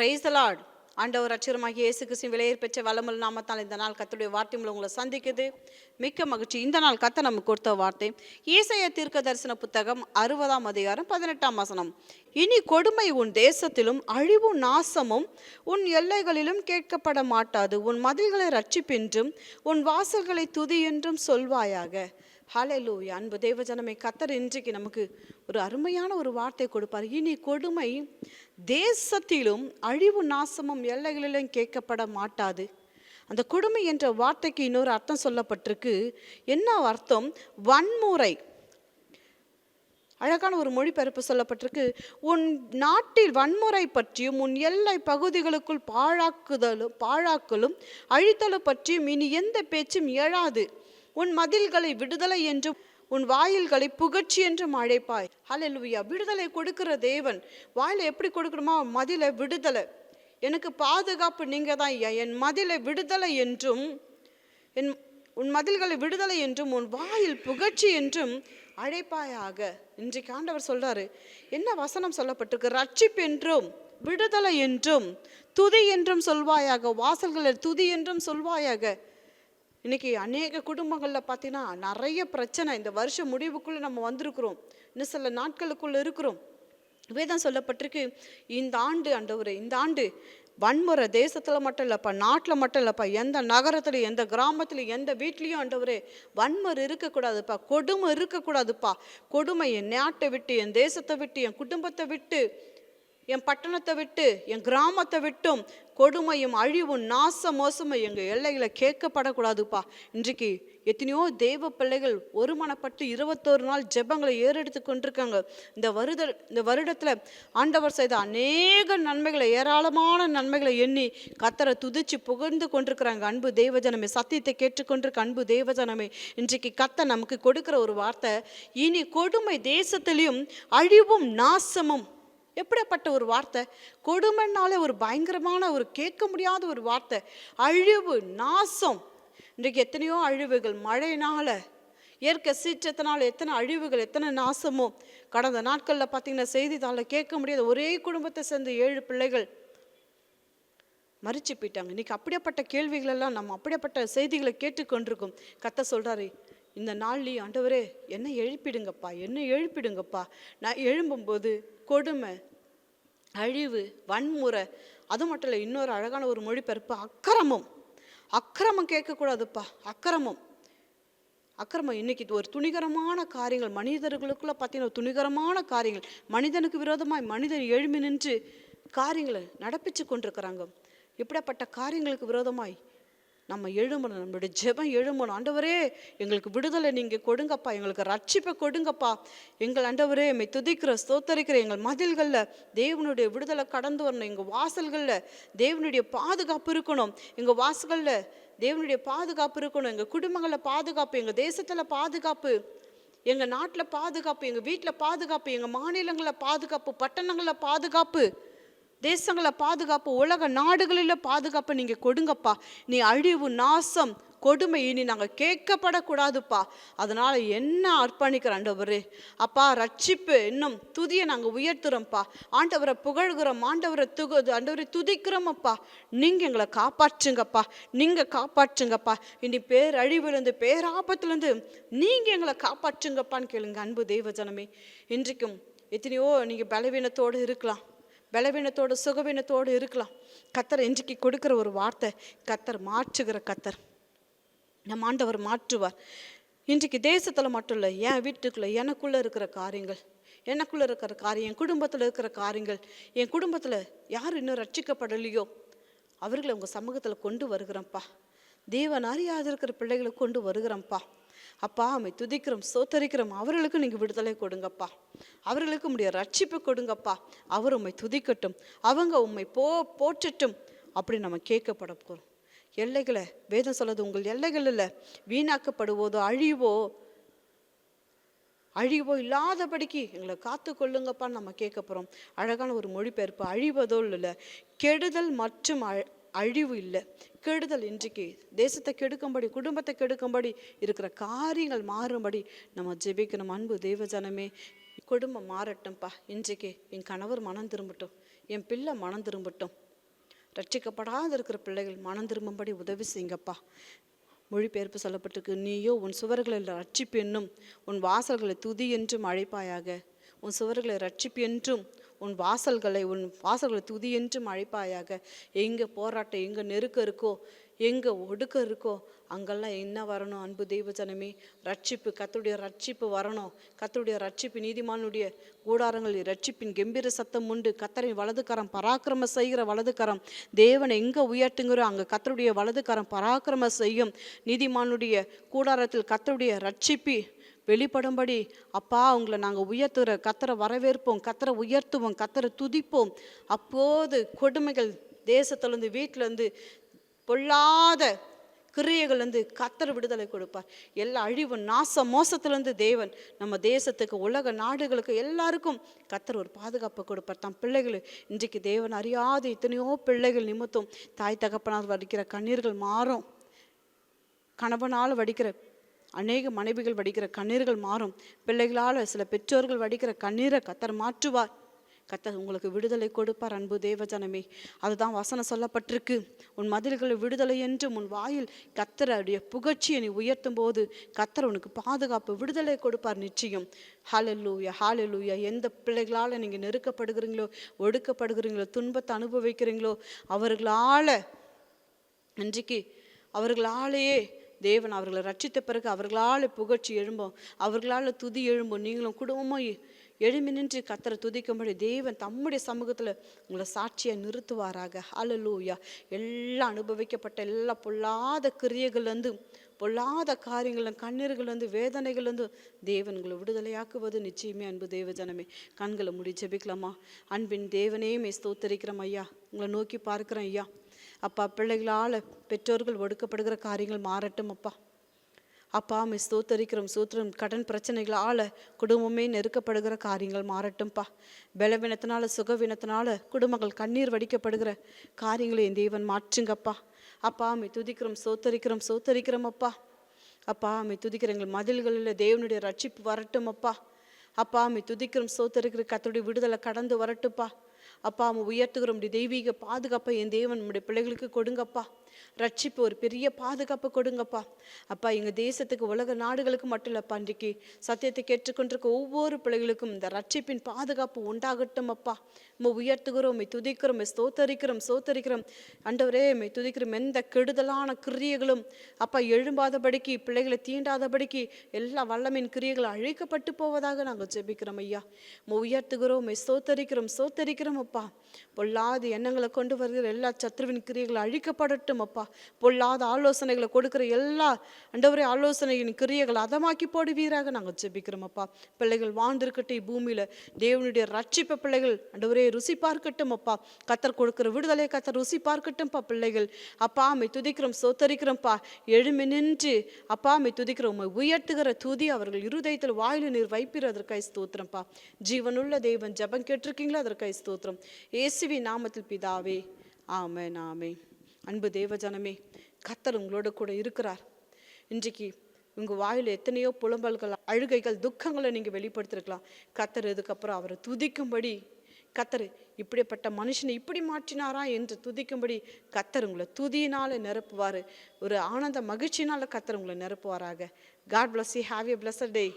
Price Lord ஆண்டவர் அச்சரமாகிய இயேசு கிறிஸ்தின் விலையேற் பெற்ற வளமல் நாமத்தால் இந்த நாள் கத்துடைய வார்த்தை மூலம் உங்களை சந்திக்குது. மிக்க மகிழ்ச்சி. இந்த நாள் கத்த நமக்கு கொடுத்த வார்த்தை. ஈசைய தீர்க்க தரிசன புத்தகம் அறுபதாம் அதிகாரம் பதினெட்டாம் வசனம். இனி கொடுமை உன் தேசத்திலும் அழிவும் நாசமும் உன் எல்லைகளிலும் கேட்கப்பட மாட்டாது உன் மதில்களை ரட்சிப்பென்றும் உன் வாசல்களை துதி என்றும் சொல்வாயாக. ஹalleluya அன்பு தேவஜனமே கத்தர் இன்றைக்கு நமக்கு ஒரு அருமையான ஒரு வார்த்தை கொடுப்பார். இனி கொடுமை தேசத்திலும் அழிவு நாசமும் எல்லைகளிலும் கேட்கப்பட மாட்டாது. அந்த கொடுமை என்ற வார்த்தைக்கு இன்னொரு அர்த்தம் சொல்லப்பட்டிருக்கு. என்ன அர்த்தம்? வன்முறை. அழகான ஒரு மொழிபெயர்ப்பு சொல்லப்பட்டிருக்கு. உன் நாட்டில் வன்முறை பற்றியும் உன் எல்லை பகுதிகளுக்குள் பாழாக்குதலும் பாழாக்கலும் அழித்தலும் பற்றியும் இனி எந்த பேச்சும் இயலாது உன் மதில்களை விடுதலை என்றும் உன் வாயில்களை புகழ்ச்சி என்றும் அழைப்பாய். ஹalleluya விடுதலை கொடுக்கிற தேவன் வாயில எப்படி கொடுக்கணுமா மதிலை விடுதலை. எனக்கு பாதுகாப்பு நீங்கள் தான் ஐயா. என் மதிலை விடுதலை என்றும் என் உன் மதில்களை விடுதலை என்றும் உன் வாயில் புகழ்ச்சி என்றும் அழைப்பாயாக. இன்றைக்கு ஆண்டவர் சொல்றாரு என்ன வசனம் சொல்லப்பட்டிருக்கு? ரட்சிப்பு என்றும் விடுதலை என்றும் துதி என்றும் சொல்வாயாக. வாசல்களில் துதி என்றும் சொல்வாயாக. இன்னைக்கு அநேக குடும்பங்களில் பார்த்தீங்கன்னா நிறைய பிரச்சனை. இந்த வருஷம் முடிவுக்குள்ளே நம்ம வந்திருக்கிறோம். இன்னும் சில நாட்களுக்குள்ளே இருக்கிறோம். வேதம் சொல்லப்பட்டிருக்கு இந்த ஆண்டு ஆண்டவரே இந்த ஆண்டு வன்முறை தேசத்தில் மட்டும் இல்லைப்பா நாட்டில் மட்டும் இல்லைப்பா எந்த நகரத்துல எந்த கிராமத்துல எந்த வீட்லேயும் ஆண்டவரே வன்முறை இருக்கக்கூடாதுப்பா. கொடுமை இருக்கக்கூடாதுப்பா. கொடுமை என் நாட்டை விட்டு என் தேசத்தை விட்டு என் குடும்பத்தை விட்டு என் பட்டணத்தை விட்டு என் கிராமத்தை விட்டும் கொடுமையும் அழிவும் நாச மோசமும் எங்கள் எல்லைகளை கேட்கப்படக்கூடாதுப்பா. இன்றைக்கு எத்தனையோ தெய்வ பிள்ளைகள் ஒருமனப்பட்டு இருபத்தோரு நாள் ஜெபங்களை ஏறெடுத்து கொண்டிருக்காங்க. இந்த வருத இந்த வருடத்தில் ஆண்டவர் செய்த அநேக நன்மைகளை ஏராளமான நன்மைகளை எண்ணி கத்தரை துதிச்சு புகழ்ந்து கொண்டிருக்கிறாங்க. அன்பு தெய்வஜனமே சத்தியத்தை கேட்டுக்கொண்டிருக்க அன்பு தேவஜனமே இன்றைக்கு கத்த நமக்கு கொடுக்குற ஒரு வார்த்தை இனி கொடுமை தேசத்திலையும் அழிவும் நாசமும் எப்படிப்பட்ட ஒரு வார்த்தை? கொடுமைனாலே ஒரு பயங்கரமான ஒரு கேட்க முடியாத ஒரு வார்த்தை. அழிவு நாசம். இன்றைக்கு எத்தனையோ அழிவுகள் மழையினால இயற்கை சீற்றத்தினால் எத்தனை அழிவுகள் எத்தனை நாசமோ. கடந்த நாட்களில் பார்த்தீங்கன்னா செய்தித்தாளில் கேட்க முடியாத ஒரே குடும்பத்தை சேர்ந்த ஏழு பிள்ளைகள் மறிச்சு போயிட்டாங்க. இன்றைக்கி அப்படியேப்பட்ட கேள்விகளெல்லாம் நம்ம அப்படியேப்பட்ட செய்திகளை கேட்டுக்கொண்டிருக்கோம் கத்த சொல்கிறாரு இந்த நாள்லேயும் ஆண்டவரே என்ன எழுப்பிடுங்கப்பா என்ன எழுப்பிடுங்கப்பா. நான் எழும்பும்போது கொடுமை அழிவு வன்முறை அது மட்டும் இல்லை இன்னொரு அழகான ஒரு மொழிபெயர்ப்பு அக்கிரமம். அக்கிரமம் கேட்கக்கூடாதுப்பா அக்கிரமம். அக்கிரமம் இன்னைக்கு ஒரு துணிகரமான காரியங்கள் மனிதர்களுக்குள்ள பார்த்தீங்கன்னா துணிகரமான காரியங்கள். மனிதனுக்கு விரோதமாய் மனிதன் எழுமி நின்று காரியங்களை நடப்பிச்சு கொண்டிருக்கிறாங்க. இப்படிப்பட்ட காரியங்களுக்கு விரோதமாய் நம்ம எழும்பணும் நம்மளுடைய ஜெபம் எழும்பணும். ஆண்டவரே எங்களுக்கு விடுதலை நீங்கள் கொடுங்கப்பா எங்களுக்கு ரட்சிப்பை கொடுங்கப்பா. எங்கள் ஆண்டவரே எம்மை துதிக்கிற ஸ்தோத்தரிக்கிற எங்கள் மதில்களில் தேவனுடைய விடுதலை கடந்து வரணும். எங்கள் வாசல்களில் தேவனுடைய பாதுகாப்பு இருக்கணும். எங்கள் வாசல்களில் தேவனுடைய பாதுகாப்பு இருக்கணும். எங்கள் குடும்பங்களில் பாதுகாப்பு எங்கள் தேசத்தில் பாதுகாப்பு எங்கள் நாட்டில் பாதுகாப்பு எங்கள் வீட்டில் பாதுகாப்பு எங்கள் மாநிலங்களில் பாதுகாப்பு பட்டணங்களில் பாதுகாப்பு. தேசங்களை பாதுகாப்பு உலக நாடுகளில் பாதுகாப்பு நீங்கள் கொடுங்கப்பா. நீ அழிவு நாசம் கொடுமை இனி நாங்கள் கேட்கப்படக்கூடாதுப்பா. அதனால் என்ன அர்ப்பணிக்கிற ஆண்டவர்? அப்பா ரட்சிப்பு இன்னும் துதியை நாங்கள் உயர்த்துறோம்ப்பா. ஆண்டவரை புகழ்கிறோம் ஆண்டவரை துகு ஆண்டவரை துதிக்கிறோமப்பா நீங்கள் எங்களை காப்பாற்றுங்கப்பா. நீங்கள் காப்பாற்றுங்கப்பா. இனி பேரழிவிலிருந்து பேராபத்துலேருந்து நீங்கள் எங்களை காப்பாற்றுங்கப்பான்னு கேளுங்க அன்பு தெய்வ ஜனமே. இன்றைக்கும் எத்தனையோ நீங்கள் பலவீனத்தோடு இருக்கலாம். பலவீனத்தோடு சுகவீனத்தோடு இருக்கலாம். கத்தர் இன்றைக்கு கொடுக்குற ஒரு வார்த்தை கத்தர் மாற்றுகிற கத்தர். நம் ஆண்டவர் மாற்றுவார். இன்றைக்கு தேசத்தில் மட்டும் இல்லை என் வீட்டுக்குள்ளே எனக்குள்ளே இருக்கிற காரியங்கள் எனக்குள்ளே இருக்கிற காரியம் என் குடும்பத்தில் இருக்கிற காரியங்கள் என் குடும்பத்தில் யார் இன்னும் ரட்சிக்கப்படலையோ அவர்களை உங்கள் சமூகத்தில் கொண்டு வருகிறேன்ப்பா. தேவன் அறியாது இருக்கிற பிள்ளைகளை கொண்டு வருகிறேன்ப்பா. அப்பா அமை துதிக்கிறோம் சோத்தரிக்கிறோம் அவர்களுக்கு நீங்கள் விடுதலை கொடுங்கப்பா. அவர்களுக்கு உடைய ரட்சிப்பு கொடுங்கப்பா. அவர் உம்மை துதிக்கட்டும். அவங்க உம்மை போ போற்றட்டும் அப்படி நம்ம கேட்கப்பட போகிறோம் எல்லைகளை வேதம் சொல்லது உங்கள் எல்லைகளில் வீணாக்கப்படுவதோ அழிவோ அழிவோ இல்லாதபடிக்கு எங்களை காத்து கொள்ளுங்கப்பான்னு நம்ம கேட்க போகிறோம் அழகான ஒரு மொழிபெயர்ப்பு அழிவதோ இல்லை. கெடுதல் மற்றும் அழ் அழிவு இல்லை. கெடுதல் இன்றைக்கு தேசத்தை கெடுக்கும்படி குடும்பத்தை கெடுக்கும்படி இருக்கிற காரியங்கள் மாறும்படி நம்ம ஜெபிக்கணும். அன்பு தேவஜனமே குடும்பம் மாறட்டும்ப்பா இன்றைக்கு என் கணவர் மனம் திரும்பட்டும் என் பிள்ளை மனம் திரும்பட்டும். ரட்சிக்கப்படாத இருக்கிற பிள்ளைகள் மனம் திரும்பும்படி உதவி செய்யுங்கப்பா. மொழிபெயர்ப்பு சொல்லப்பட்டிருக்கு. நீயோ உன் சுவர்களில் ரட்சிப்பு என்னும் உன் வாசல்களை துதி என்றும் அழைப்பாயாக. உன் சுவர்களை ரட்சிப்பு என்றும் உன் வாசல்களை உன் வாசல்களை துதி என்றும் அழைப்பாயாக. எங்கே போராட்டம் எங்கே நெருக்கம் இருக்கோ எங்கே ஒடுக்கம் இருக்கோ அங்கெல்லாம் என்ன வரணும்? அன்பு தெய்வ ஜனமே ரட்சிப்பு கத்துடைய ரட்சிப்பு வரணும். கத்துடைய ரட்சிப்பு நீதிமானுடைய கூடாரங்களில் ரட்சிப்பின் கம்பீர சத்தம் உண்டு. கத்தரின் வலதுக்கரம் பராக்கிரம செய்கிற வலதுக்கரம் தேவனை எங்கே உயர்த்துங்கிறோ அங்கே கத்தருடைய வலதுக்கரம் பராக்கிரம செய்யும். நீதிமானுடைய கூடாரத்தில் கத்தருடைய ரட்சிப்பி வெளிப்படும்படி அப்பா உங்களை நாங்கள் உயர்த்துகிற கத்தரை வரவேற்போம் கத்தரை உயர்த்துவோம் கத்தரை துதிப்போம். அப்போது கொடுமைகள் தேசத்துலேருந்து வீட்டிலேருந்து பொல்லாத கிரியைகள்லேருந்து கத்தர் விடுதலை கொடுப்பார். எல்லா அழிவு நாச மோசத்துலேருந்து தேவன் நம்ம தேசத்துக்கு உலக நாடுகளுக்கு எல்லாருக்கும் கத்தர் ஒரு பாதுகாப்பை கொடுப்பார். தம் பிள்ளைகள் இன்றைக்கு தேவன் அறியாத எத்தனையோ பிள்ளைகள் நிமித்தம் தாய் தகப்பனால் வடிக்கிற கண்ணீர்கள் மாறும். கணவனால் வடிக்கிற அநேக மனைவிகள் வடிக்கிற கண்ணீர்கள் மாறும். பிள்ளைகளால் சில பெற்றோர்கள் வடிக்கிற கண்ணீரை கத்தர் மாற்றுவார். கத்தர் உங்களுக்கு விடுதலை கொடுப்பார் அன்பு தேவஜனமே. அதுதான் வசனம் சொல்லப்பட்டிருக்கு. உன் மதில்களை விடுதலை என்றும் உன் வாயில் கத்தருடைய புகழ்ச்சியை நீ உயர்த்தும் போது கத்தர் உனக்கு பாதுகாப்பு விடுதலை கொடுப்பார் நிச்சயம். ஹாலல்லூயா ஹாலல்லூயா எந்த பிள்ளைகளால் நீங்கள் நெருக்கப்படுகிறீங்களோ ஒடுக்கப்படுகிறீங்களோ துன்பத்தை அனுபவிக்கிறீங்களோ அவர்களால் இன்றைக்கு அவர்களாலேயே தேவன் அவர்களை ரட்சித்த பிறகு அவர்களால் புகழ்ச்சி எழும்போம் அவர்களால் துதி எழும்போம் நீங்களும் குடும்பமாக எழுமி எழும்பி நின்று கத்தரை துதிக்கும்படி தேவன் தம்முடைய சமூகத்தில் உங்களை சாட்சியை நிறுத்துவாராக. அலலூயா எல்லாம் அனுபவிக்கப்பட்ட எல்லா பொல்லாத கிரியைகள்லேருந்து பொல்லாத காரியங்களும் கண்ணீர்கள்லேருந்து வேதனைகள்லேருந்து தேவன் உங்களை விடுதலையாக்குவது. நிச்சயமே அன்பு தேவ ஜனமே கண்களை முடி ஜெபிக்கலாமா? அன்பின் தேவனையுமே ஸ்தோத்தரிக்கிறோம் ஐயா. உங்களை நோக்கி பார்க்குறேன் ஐயா. அப்பா பிள்ளைகளால் பெற்றோர்கள் ஒடுக்கப்படுகிற காரியங்கள் மாறட்டும் அப்பா. அப்பா மே ஸ்தோத்தரிக்கிறோம் சூத்திரம் கடன் பிரச்சனைகளால் குடும்பமே நெருக்கப்படுகிற காரியங்கள் மாறட்டும்ப்பா பலவீனத்தினால சுகவீனத்தினால குடும்பங்கள் கண்ணீர் வடிக்கப்படுகிற காரியங்களை என் தேவன் மாற்றுங்கப்பா. அப்பா மே துதிக்கிறோம் சோத்தரிக்கிறோம் சோத்தரிக்கிறோம் அப்பா. அப்பா மே துதிக்கிற எங்கள் மதில்களில் தேவனுடைய ரட்சிப்பு வரட்டும் அப்பா அப்பா மே துதிக்கிறோம் சோத்தரிக்கிற கத்தோடைய விடுதலை கடந்து வரட்டும்ப்பா அப்பா அவன் உயர்த்துகிறோம் தெய்வீக பாதுகாப்பை என் தேவன் நம்முடைய பிள்ளைகளுக்கு கொடுங்கப்பா. ரட்சிப்பு ஒரு பெரிய பாதுகாப்பு கொடுங்கப்பா. அப்பா எங்கள் தேசத்துக்கு உலக நாடுகளுக்கு மட்டும் இல்லைப்பா இன்றைக்கு சத்தியத்தை கேட்டுக்கொண்டிருக்க ஒவ்வொரு பிள்ளைகளுக்கும் இந்த ரட்சிப்பின் பாதுகாப்பு உண்டாகட்டும் அப்பா நம்ம உயர்த்துகிறோம் மெய் துதிக்கிறோம் மெய் ஸ்தோத்தரிக்கிறோம் ஸ்தோத்தரிக்கிறோம். அண்டவரே மெய் துதிக்கிறோம். எந்த கெடுதலான கிரியைகளும் அப்பா எழும்பாதபடிக்கு பிள்ளைகளை தீண்டாதபடிக்கு எல்லா வல்லமின் கிரியைகள் அழிக்கப்பட்டு போவதாக நாங்கள் ஜெபிக்கிறோம் ஐயா. நம்ம உயர்த்துகிறோம் மெய் ஸ்தோத்தரிக்கிறோம் ஸ்தோத்தரிக்கிறோம் அப்பா. பொல்லாத எண்ணங்களை கொண்டு வருகிற எல்லா சத்ருவின் கிரியைகளும் அழிக்கப்படட்டும் அப்பா. பொல்லாத ஆலோசனைகளை கொடுக்கிற எல்லா அண்டவரே ஆலோசனையின் கிரியைகளை அதமாக்கி போடுவீராக நாங்கள் ஜெபிக்கிறோம் அப்பா. பிள்ளைகள் வாழ்ந்திருக்கட்டும் பூமியில. தேவனுடைய ரட்சிப்ப பிள்ளைகள் அண்டவரே ருசி பார்க்கட்டும் அப்பா. கத்தர் கொடுக்கிற விடுதலை கத்தர் ருசி பார்க்கட்டும்ப்பா பிள்ளைகள். அப்பா அம்மை துதிக்கிறோம் சோத்தரிக்கிறோம்ப்பா எழுமி நின்று அப்பா அம்மை துதிக்கிறோம் உம்மை உயர்த்துகிற துதி அவர்கள் இருதயத்தில் வாயில் நீர் வைப்பிற அதற்காய் ஸ்தோத்திரம்ப்பா ஜீவனுள்ள தெய்வன் ஜெபம் கேட்டிருக்கீங்களா? அதற்காய் ஸ்தோத்திரம். ஏசுவி நாமத்தில் பிதாவே ஆமே நாமே அன்பு தேவஜனமே கத்தர் உங்களோட கூட இருக்கிறார். இன்றைக்கு உங்கள் வாயில் எத்தனையோ புலம்பல்கள் அழுகைகள் துக்கங்களை நீங்கள் வெளிப்படுத்திருக்கலாம். கத்தர் இதுக்கப்புறம் அவரை துதிக்கும்படி கத்தர் இப்படிப்பட்ட மனுஷனை இப்படி மாற்றினாரா என்று துதிக்கும்படி கத்தர் உங்களை துதியினால் நிரப்புவார். ஒரு ஆனந்த மகிழ்ச்சியினால் கத்தர் உங்களை நிரப்புவாராக. God bless you have a blessed day